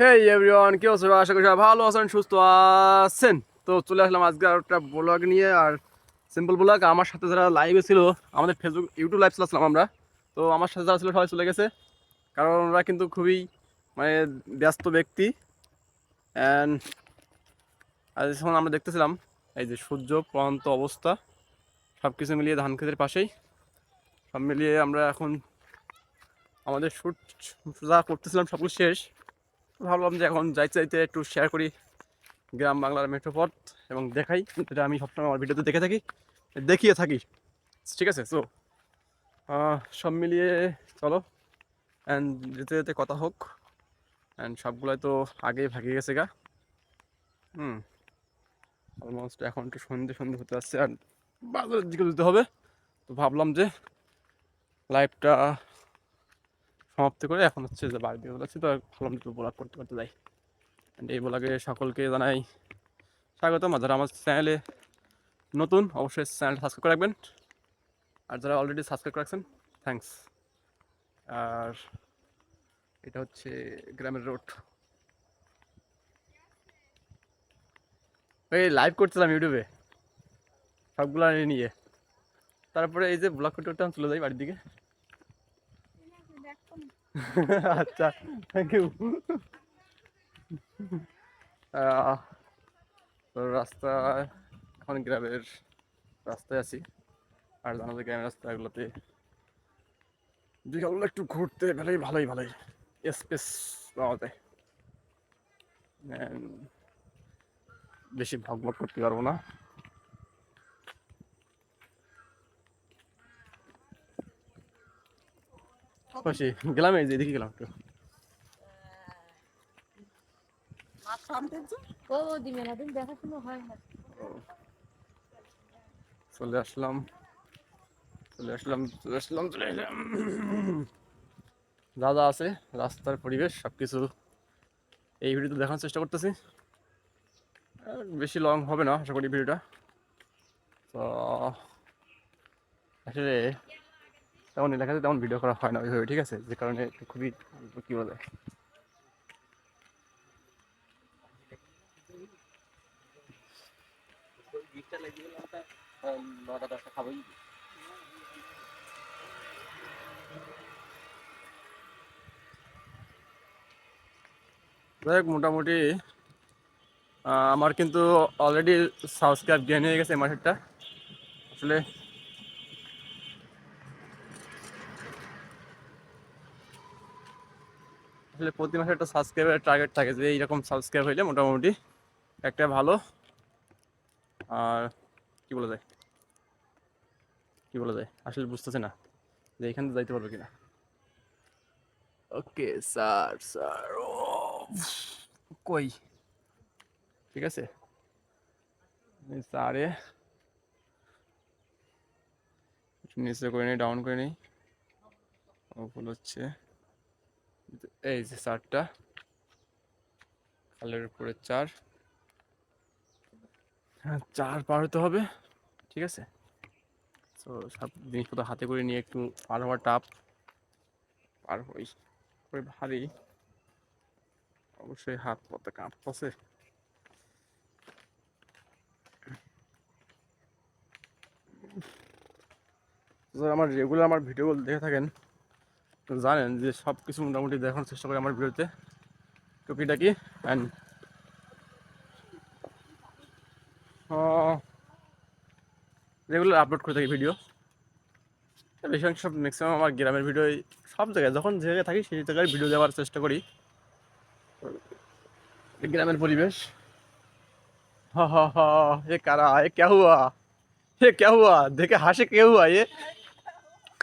হেই everyone কি অবস্থা? আশা করি ভালো আছেন, সুস্থ আছেন। তো চলে আসলাম আজকে আর একটা ব্লগ নিয়ে, আর সিম্পল ব্লগ আমার সাথে যারা লাইভে ছিল, আমাদের ফেসবুক ইউটিউব লাইভ চালাচ্ছিলাম আমরা। তো আমার সাথে যারা ছিল, সবাই চলে গেছে। কারণ ওরা কিন্তু খুবই মানে ব্যস্ত ব্যক্তি। অ্যান্ড আজ যখন আমরা দেখতেছিলাম, এই যে সূর্য পরন্ত অবস্থা সব কিছু মিলিয়ে ধান ক্ষেতের পাশেই। সব মিলিয়ে আমরা এখন আমাদের শ্যুট যা করতেছিলাম সব কিছু শেষ। ভাবলাম যে এখন যাইতে যাইতে একটু শেয়ার করি গ্রাম বাংলার মেট্রোপথ এবং দেখাই। যেটা আমি সবসময় আমার ভিডিওতে দেখে থাকি, দেখিয়ে থাকি। ঠিক আছে সো সব মিলিয়ে চলো। অ্যান্ড যেতে যেতে কথা হোক। অ্যান্ড সবগুলোই তো আগেই ভাগে গেছে গা। হুম। অলমোস্ট এখন একটু সন্ধে সন্ধে হতে আসছে আর বাজারের দিকে যেতে হবে। তো ভাবলাম যে লাইভটা সমাপ্ত করে এখন হচ্ছে যে বাড়ির দিকে যাচ্ছি তো ভাবলাম ব্লগ করতে করতে যাই। And এই ব্লগে সকলকে জানাই স্বাগতম। আর যারা আমার চ্যানেলে নতুন, অবশ্যই চ্যানেলটা সাবস্ক্রাইব করে রাখবেন। আর যারা অলরেডি সাবস্ক্রাইব রাখছেন থ্যাঙ্কস আর এটা হচ্ছে গ্রামের রোড এই লাইভ করছিলাম ইউটিউবে সবগুলো নিয়ে। তারপরে এই যে ব্লগ করতে করতে আমি চলে যাই বাড়ির দিকে। আচ্ছা থ্যাংক ইউ তো রাস্তায় এখন গ্রামের রাস্তায় আছি। আর জানো যে গ্রামের রাস্তাগুলোতে বিকালগুলো একটু ঘুরতে ভালোই ভালোই ভালোই স্পেস পাওয়া যায়। বেশি ভাগ করতে পারব না। খুশি গেলাম এই যে গেলাম একটু। চলে আসলাম চলে আসলাম চলে আসলাম চলে আসলাম। যা আছে, রাস্তার পরিবেশ সব কিছু এই ভিডিওতে দেখানোর চেষ্টা করতেছি। বেশি লং হবে না, আশা করি ভিডিওটা। তো, আসলে তেমন এলাকাতে তেমন ভিডিও করা হয় না ওইভাবে, ঠিক আছে? যে কারণে খুবই, কী বলে? মোটামুটি আমার কিন্তু অলরেডি সাবস্ক্রাইব গেন হয়ে গেছে মাসেরটা। আসলে আসলে প্রতি মাসে একটা সাবস্ক্রাইবের টার্গেট থাকে যে এইরকম সাবস্ক্রাইব হইলে মোটামুটি একটা ভালো আর কি বলা যায়? কি বলা যায়? আসলে বুঝতেছে না যে এখান যাইতে পারবে কিনা। ওকে স্যার স্যার ও কই? ঠিক আছে? স্যারে নিচে করে নিই ডাউন করে নিই। ও ভুল হচ্ছে এই যে চারটা। খালের উপরে চার। হ্যাঁ চার পার হতে হবে, ঠিক আছে? তো সব জিনিসপত্র হাতে করে নিয়ে একটু পার হওয়া টাপ পার হই করে ভারী। অবশ্যই হাত পথে কাঁপতেছে। আমার রেগুলার আমার ভিডিওগুলো দেখে থাকেন। জানেন যে সব কিছু মোটামুটি দেখানোর চেষ্টা করি আমার ভিডিওতে। টুকিটাকি অ্যান্ড রেগুলার আপলোড করে থাকি ভিডিও বেশিরভাগ সব ম্যাক্সিমাম আমার গ্রামের ভিডিও সব জায়গায়, যখন যে জায়গায় থাকি সেই জায়গায় ভিডিও দেওয়ার চেষ্টা করি। গ্রামের পরিবেশ। হ হ হ, এ কারা, এ ক্যা হুয়া? এ ক্যা হুয়া? দেখে হাসে কে হুয়া এ?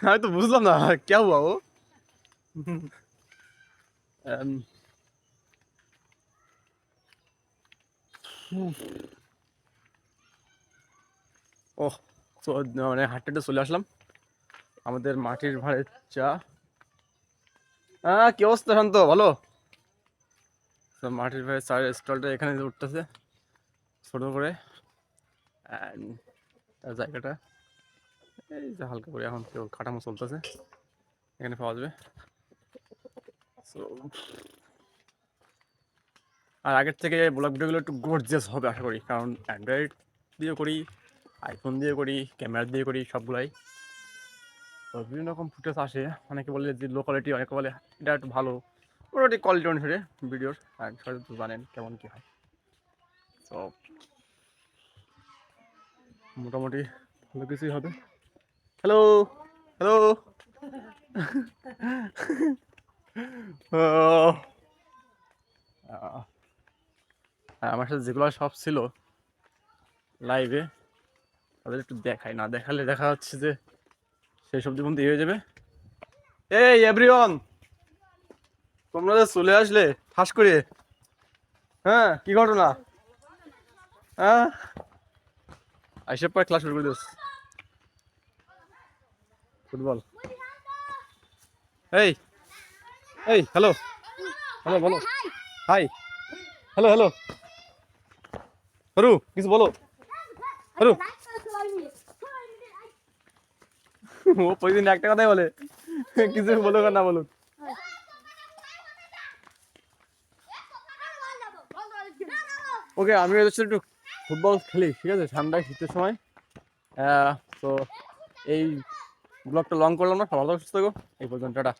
আমি তো বুঝলাম না ক্যা হুয়া ও? Um, ও তো মানে হাটটাতে চলে আসলাম। আমাদের মাটির ভাড়ের চা। হ্যাঁ কি অবস্থা শান্ত? ভালো মাটির ভাড়ের চায়ের স্টলটা এখানে উঠতেছে ছোটো করে। And তার জায়গাটা এই যে হালকা করে এখন কেউ কাঠামো চলতেছে এখানে পাওয়া যাবে। আর আগের থেকে ব্লগ ভিডিওগুলো একটু গর্জিয়াস হবে, আশা করি। কারণ অ্যান্ড্রয়েড দিয়ে করি আইফোন দিয়ে করি ক্যামেরা দিয়ে করি, সবগুলাই। তো বিভিন্ন রকম ফুটেজ আসে। অনেকে বলে যে লো কোয়ালিটি অনেকে বলে এটা একটু ভালো। মোটামুটি কোয়ালিটি অনুসারে ভিডিওর সবাই তো জানেন কেমন কী হয়। তো মোটামুটি ভালো কিছুই হবে। হ্যালো হ্যালো আমার সাথে যেগুলো সব ছিল লাইভে তাদের একটু দেখাই। না দেখালে দেখা যাচ্ছে যে সেই সব জীবন হয়ে যাবে। এই এভরিওয়ান তোমরা যে চলে আসলে ফাঁস করে। হ্যাঁ কি ঘটনা? হ্যাঁ? আইসে পরে ক্লাস শুরু করে দিস। ফুটবল। এই এই হ্যালো হ্যালো বলো। হাই হ্যালো হ্যালো হরু কিছু বলো। হরু ও প্রতিদিন একটা কথাই বলে। কিছু বলো না বলুক ওকে আমি একটু ফুটবল খেলি, ঠিক আছে? ঠান্ডায় শীতের সময়। তো এই ব্লগটা লং করলাম না সবার সুস্থ থাকো। এই পর্যন্ত, টাটা।